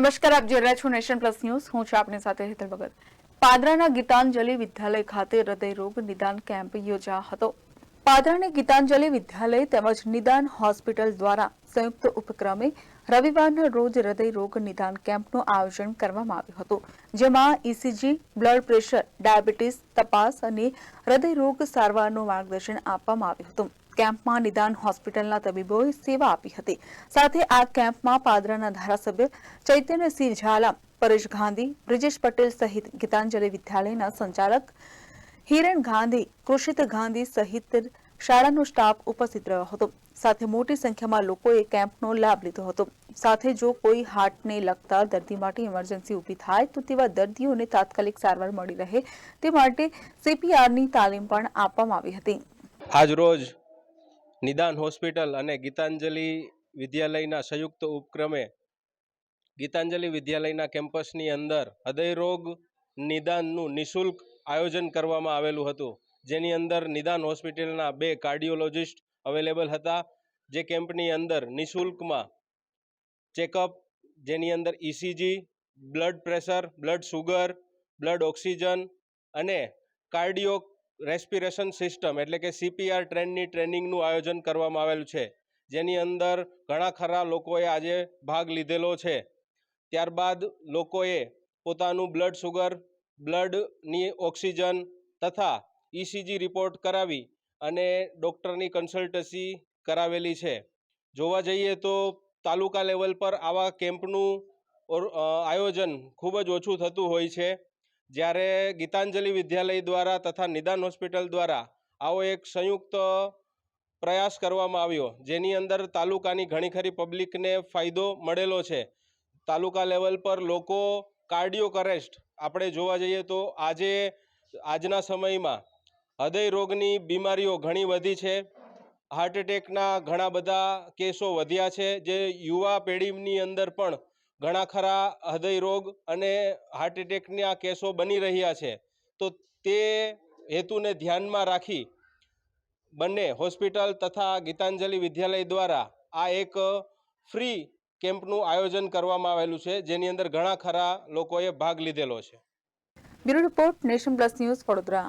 નમસ્કાર, આપ જોઈ રહ્યા છો નેશન પ્લસ ન્યૂઝ. હું છું આપની સાથે હેતલ ભગત. પાદરાના ગીતાંજલિ વિદ્યાલય ખાતે હૃદય રોગ નિદાન કેમ્પ યોજાયો હતો. પાદરાની ગીતાંજલિ વિદ્યાલય તેમજ નિદાન હોસ્પિટલ દ્વારા સંયુક્ત ઉપક્રમે રવિવારના રોજ હૃદય રોગ નિદાન કેમ્પનું આયોજન કરવામાં આવ્યું હતું, જેમાં ઇસીજી બ્લડ પ્રેશર, ડાયાબિટીસ તપાસ અને હૃદય રોગ સારવારનું માર્ગદર્શન આપવામાં આવ્યું હતું. કેમ્પમાં નિદાન હોસ્પિટલના તબીબોએ સેવા આપી હતી. સાથે આ કેમ્પમાં પાદરાના ધારાસભ્ય ચૈતન્યસિંહ ઝાલા, પરેશ ગાંધી, બ્રિજેશ પટેલ સહિત ગીતાંજલિ વિદ્યાલયના સંચાલક હિરણ ગાંધી કૃષિત ગાંધી સહિત શાળાનો સ્ટાફ ઉપસ્થિત રહ્યો હતો. સાથે મોટી સંખ્યામાં લોકોએ કેમ્પનો લાભ લીધો હતો. સાથે જો કોઈ હાર્ટને લગતા દર્દી માટે ઇમરજન્સી ઊભી થાય, તો તેવા દર્દીઓને તાત્કાલિક સારવાર મળી રહે. તે માટે સીપીઆરની તાલીમ પણ આપવામાં આવી હતી. આજરોજ નિદાન હોસ્પિટલ અને ગીતાંજલિ વિદ્યાલયના સંયુક્ત ઉપક્રમે ગીતાંજલિ વિદ્યાલયના કેમ્પસની અંદર હૃદયરોગ નિદાનનું નિઃશુલ્ક આયોજન કરવામાં આવેલું હતું. જેની અંદર નિદાન હોસ્પિટલના બે કાર્ડિયોલોજિસ્ટ અવેલેબલ હતા, જે કેમ્પની અંદર નિઃશુલ્કમાં ચેકઅપ, જેની અંદર ECG blood pressure, blood sugar, blood oxygen અને કાર્ડિયો રેસ્પિરેશન સિસ્ટમ એટલે કે સીપીઆર ટ્રેનની ટ્રેનિંગનું આયોજન કરવામાં આવેલું છે. જેની અંદર ઘણા ખરા લોકોએ આજે ભાગ લીધેલો છે. ત્યારબાદ લોકોએ પોતાનું બ્લડ સુગર, બ્લડની ઓક્સિજન તથા ઇસીજી રિપોર્ટ કરાવી અને ડૉક્ટરની કન્સલ્ટન્સી કરાવેલી છે. જોવા જઈએ તો તાલુકા લેવલ પર આવા કેમ્પનું આયોજન ખૂબ જ ઓછું થતું હોય છે. જ્યારે ગીતાંજલિ વિદ્યાલય દ્વારા તથા નિદાન હોસ્પિટલ દ્વારા આવો એક સંયુક્ત પ્રયાસ કરવામાં આવ્યો, જેની અંદર તાલુકાની ઘણી ખરી પબ્લિકને ફાયદો મળેલો છે. તાલુકા લેવલ પર લોકો કાર્ડિયો કરેસ્ટ આપણે જોવા જઈએ તો આજે, આજના સમયમાં હૃદય રોગની બીમારીઓ ઘણી વધી છે. હાર્ટ એટેકના ઘણા બધા કેસો વધ્યા છે જે યુવા પેઢીની અંદર પણ ઘણા ખરા હૃદય રોગ અને હાર્ટ એટેકના કેસો બની રહ્યા છે. તો તે હેતુને ધ્યાનમાં રાખી બંને હોસ્પિટલ તથા ગીતાંજલિ વિદ્યાલય દ્વારા આ એક ફ્રી કેમ્પનું આયોજન કરવામાં આવેલું છે, જેની અંદર ઘણા ખરા લોકોએ ભાગ લીધેલો છે. Bureau report nation plus news Vadodara.